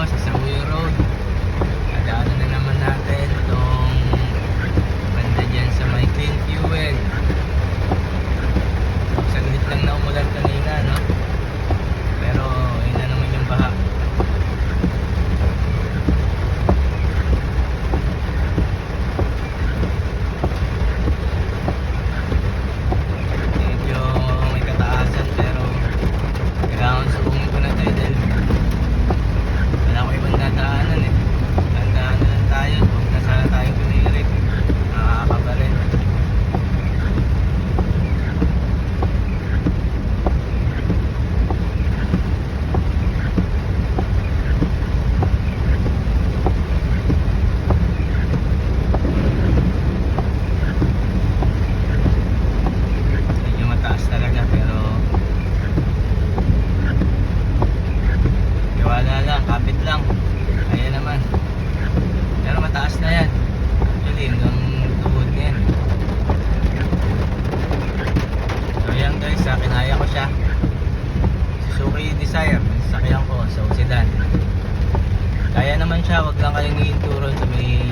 dito sa Sawi Road. Nadaanan na naman natin itong banda dyan sa may King Fuel. guys sa kinaya ko siya. Suzuki Desire sasakyan ko so sedan kaya naman siya wag lang kayong iinturon sa may